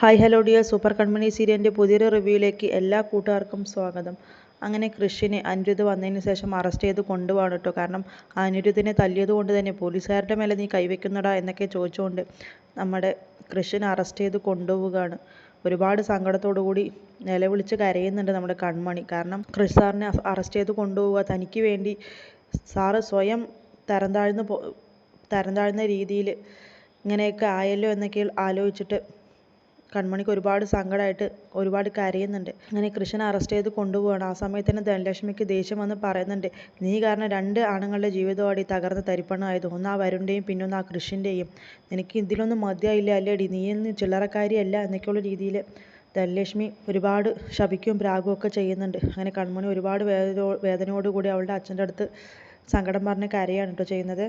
Hi hello dear super Kanmani സീരിയലിന്റെ പുതിയൊരു റിവ്യൂയിലേക്ക് എല്ലാ കൂട്ടുകാർക്കും സ്വാഗതം. അങ്ങനെ കൃഷിനെ അനിരുദ്ധ വന്നതിന് ശേഷം അറസ്റ്റ് ചെയ്ത് കൊണ്ടുപോകണം കേട്ടോ. കാരണം അനിരുദ്ധിനെ തല്ലിയത് കൊണ്ട് തന്നെ പോലീസുകാരുടെ മേലെ നീ കൈവയ്ക്കുന്നടാ എന്നൊക്കെ ചോദിച്ചുകൊണ്ട് നമ്മുടെ കൃഷിനെ അറസ്റ്റ് ചെയ്ത് കൊണ്ടുപോവുകയാണ്. ഒരുപാട് സങ്കടത്തോടു കൂടി നിലവിളിച്ച് കരയുന്നുണ്ട് നമ്മുടെ കൺമണി. കാരണം കൃഷി സാറിനെ അറസ്റ്റ് ചെയ്ത് കൊണ്ടുപോവുക തനിക്ക് വേണ്ടി സാറ് സ്വയം തരം താഴ്ന്ന് തരം താഴ്ന്ന രീതിയിൽ ഇങ്ങനെയൊക്കെ ആയല്ലോ എന്നൊക്കെ ആലോചിച്ചിട്ട് കൺമണിക്ക് ഒരുപാട് സങ്കടമായിട്ട് ഒരുപാട് കരയുന്നുണ്ട്. അങ്ങനെ കൃഷ്ണനെ അറസ്റ്റ് ചെയ്ത് കൊണ്ടുപോവാണ്. ആ സമയത്ത് തന്നെ ധനലക്ഷ്മിക്ക് ദേഷ്യം വന്ന് പറയുന്നുണ്ട് നീ കാരണം രണ്ട് ആണുങ്ങളുടെ ജീവിതമാടി തകർന്ന് തരിപ്പണമായത്. ഒന്ന് ആ വരുണിന്റെയും പിന്നൊന്ന് ആ കൃഷിന്റെയും നിനക്ക് ഇതിലൊന്നും മതിയായില്ല അല്ലേടി? നീ ഇന്ന് ചില്ലറക്കാരിയല്ല എന്നൊക്കെയുള്ള രീതിയിൽ ധനലക്ഷ്മി ഒരുപാട് ശപിക്കുകയും പ്രാഗും ഒക്കെ ചെയ്യുന്നുണ്ട്. അങ്ങനെ കൺമണി ഒരുപാട് വേദന വേദനയോടുകൂടി അവളുടെ അച്ഛന്റെ അടുത്ത് സങ്കടം പറഞ്ഞ് കരയാണ് കേട്ടോ ചെയ്യുന്നത്.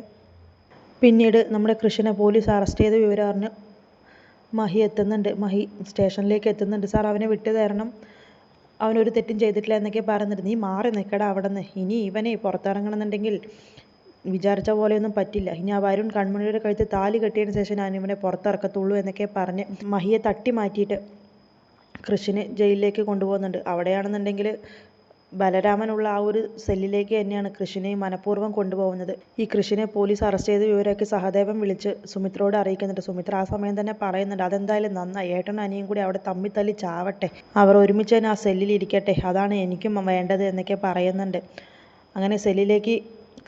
പിന്നീട് നമ്മുടെ കൃഷ്ണനെ പോലീസ് അറസ്റ്റ് ചെയ്ത വിവരം അറിഞ്ഞ് മഹി എത്തുന്നുണ്ട്. മഹി സ്റ്റേഷനിലേക്ക് എത്തുന്നുണ്ട്. സാർ അവനെ വിട്ടു തരണം. അവനൊരു തെറ്റും ചെയ്തിട്ടില്ല എന്നൊക്കെ പറയുന്നുണ്ട് നീ മാറി നിൽക്കടാ അവിടെ നിന്ന് ഇനി ഇവനെ പുറത്തിറങ്ങണമെന്നുണ്ടെങ്കിൽ വിചാരിച്ച പോലെയൊന്നും പറ്റില്ല. ഇനി ആ വരുൺ കൺമണിയുടെ കഴുത്ത് താലി കെട്ടിയതിന് ശേഷം ഞാൻ ഇവനെ പുറത്തിറക്കത്തുള്ളൂ എന്നൊക്കെ പറഞ്ഞ് മഹിയെ തട്ടി മാറ്റിയിട്ട് കൃഷിനെ ജയിലിലേക്ക് കൊണ്ടുപോകുന്നുണ്ട്. അവിടെയാണെന്നുണ്ടെങ്കിൽ ബലരാമനുള്ള ആ ഒരു സെല്ലിലേക്ക് തന്നെയാണ് കൃഷിനെ മനഃപൂർവം കൊണ്ടുപോകുന്നത്. ഈ കൃഷിനെ പോലീസ് അറസ്റ്റ് ചെയ്ത വിവരമൊക്കെ സഹദേവൻ വിളിച്ച് സുമിത്രയോട് അറിയിക്കുന്നുണ്ട്. സുമിത്ര ആ സമയം തന്നെ പറയുന്നുണ്ട് അതെന്തായാലും നന്നായി. ഏട്ടനും അനിയും കൂടി അവിടെ തമ്മി തല്ലി ചാവട്ടെ. അവർ ഒരുമിച്ച് തന്നെ ആ സെല്ലിൽ ഇരിക്കട്ടെ. അതാണ് എനിക്കും വേണ്ടത് എന്നൊക്കെ പറയുന്നുണ്ട്. അങ്ങനെ സെല്ലിലേക്ക്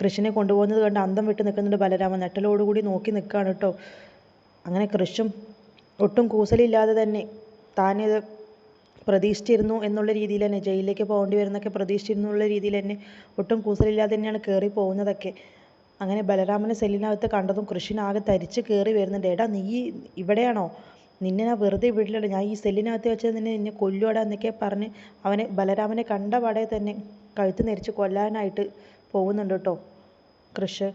കൃഷിനെ കൊണ്ടുപോകുന്നത് കണ്ട് അന്തം വിട്ട് നിൽക്കുന്നുണ്ട് ബലരാമൻ. നെട്ടലോടുകൂടി നോക്കി നിൽക്കുകയാണ് കേട്ടോ. അങ്ങനെ കൃഷും ഒട്ടും കൂസലില്ലാതെ തന്നെ താനിത് പ്രതീക്ഷിച്ചിരുന്നു എന്നുള്ള രീതിയിൽ തന്നെ ജയിലിലേക്ക് പോകേണ്ടി വരുന്നൊക്കെ പ്രതീക്ഷിച്ചിരുന്നു എന്നുള്ള രീതിയിൽ തന്നെ ഒട്ടും കൂസലില്ലാതെ തന്നെയാണ് കയറി പോകുന്നതൊക്കെ. അങ്ങനെ ബലരാമനെ സെല്ലിനകത്ത് കണ്ടതും കൃഷിനാകെ തരിച്ച് കയറി വരുന്നുണ്ട്. എടാ നീ ഇവിടെയാണോ? നിന്നെ ഞാൻ വെറുതെ വിടില്ലല്ലോ ഞാൻ ഈ സെല്ലിനകത്ത് വെച്ച് നിന്നെ നിന്നെ കൊല്ലുവാടാ എന്നൊക്കെ പറഞ്ഞ് അവനെ ബലരാമനെ കണ്ട പാടെ തന്നെ കഴുത്ത് നെരിച്ച് കൊല്ലാനായിട്ട് പോകുന്നുണ്ട് കേട്ടോ കൃഷ്.